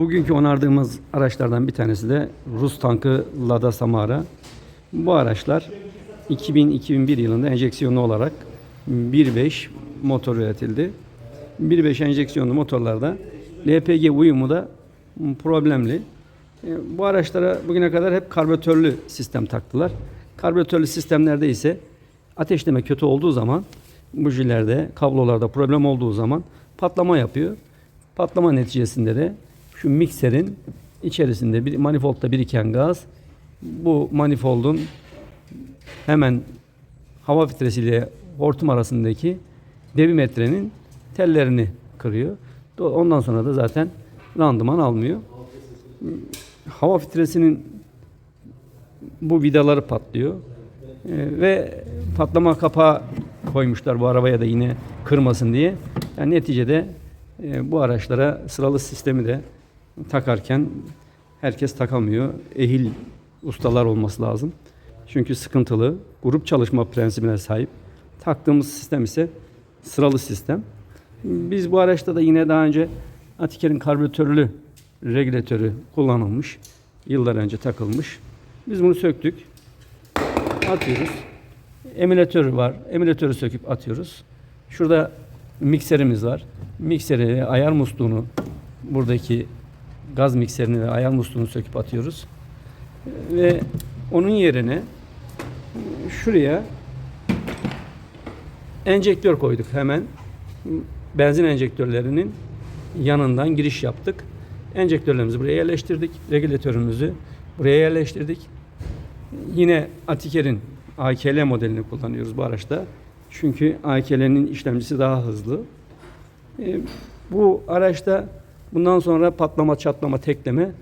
Bugünkü onardığımız araçlardan bir tanesi de Rus tankı Lada Samara. Bu araçlar 2000-2001 yılında enjeksiyonlu olarak 1.5 motor üretildi. 1.5 enjeksiyonlu motorlarda LPG uyumu da problemli. E, Bu araçlara bugüne kadar hep karbüratörlü sistem taktılar. Karbüratörlü sistemlerde ise ateşleme kötü olduğu zaman bujilerde, kablolarda problem olduğu zaman patlama yapıyor. Patlama neticesinde de şu mikserin içerisinde bir manifoldda biriken gaz bu manifoldun hemen hava filtresiyle hortum arasındaki devimetrenin tellerini kırıyor. Ondan sonra da zaten randıman almıyor. Hava filtresinin bu vidaları patlıyor. Ee, ve patlama kapağı koymuşlar bu arabaya da yine kırmasın diye. Yani neticede e, bu araçlara sıralı sistemi de takarken herkes takamıyor. Ehil ustalar olması lazım. Çünkü sıkıntılı. Grup çalışma prensibine sahip. Taktığımız sistem ise sıralı sistem. Biz bu araçta da yine daha önce Atiker'in karbüratörlü regülatörü kullanılmış. Yıllar önce takılmış. Biz bunu söktük. Atıyoruz. Emülatör var. Emülatörü söküp atıyoruz. Şurada mikserimiz var. Mikseri, ayar musluğunu buradaki gaz mikserini ve ayar musluğunu söküp atıyoruz. Ve onun yerine şuraya enjektör koyduk hemen. Benzin enjektörlerinin yanından giriş yaptık. Enjektörlerimizi buraya yerleştirdik. Regülatörümüzü buraya yerleştirdik. Yine Atiker'in AKL modelini kullanıyoruz bu araçta. Çünkü AKL'nin işlemcisi daha hızlı. E, bu araçta bundan sonra patlama, çatlama, tekleme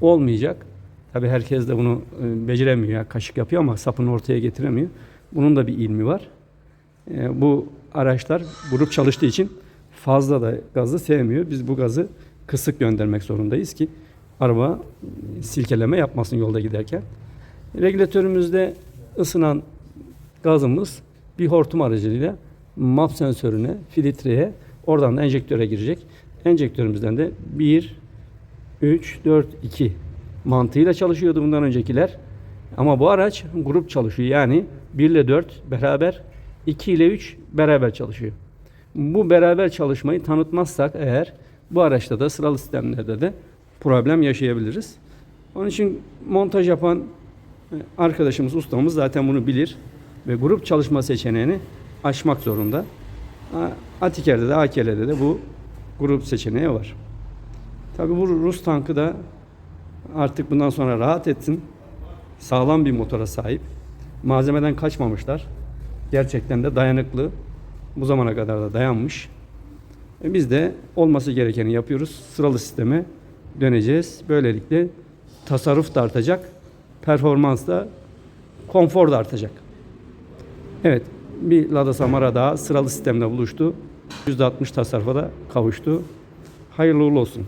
olmayacak. Tabi herkes de bunu e, beceremiyor. Kaşık yapıyor ama sapını ortaya getiremiyor. Bunun da bir ilmi var. E, bu araçlar grup çalıştığı için fazla da gazı sevmiyor. Biz bu gazı kısık göndermek zorundayız ki araba silkeleme yapmasın yolda giderken. Regülatörümüzde ısınan gazımız bir hortum aracılığıyla MAP sensörüne, filtreye, oradan da enjektöre girecek. Enjektörümüzden de 1, 3, 4, 2 mantığıyla çalışıyordu bundan öncekiler. Ama bu araç grup çalışıyor. Yani 1 ile 4 beraber, 2 ile 3 beraber çalışıyor. Bu beraber çalışmayı tanıtmazsak eğer bu araçta da sıralı sistemlerde de problem yaşayabiliriz. Onun için montaj yapan e, arkadaşımız, ustamız zaten bunu bilir ve grup çalışma seçeneğini açmak zorunda. Atiker'de de AKL'de de bu grup seçeneği var. Tabii bu Rus tankı da artık bundan sonra rahat etsin. Sağlam bir motora sahip. Malzemeden kaçmamışlar. Gerçekten de dayanıklı. Bu zamana kadar da dayanmış. E biz de olması gerekeni yapıyoruz. Sıralı sisteme döneceğiz. Böylelikle tasarruf da artacak. Performans da konfor da artacak. Evet, bir Lada Samara daha sıralı sistemle buluştu. %60 tasarrufa da kavuştu. Hayırlı uğurlu olsun.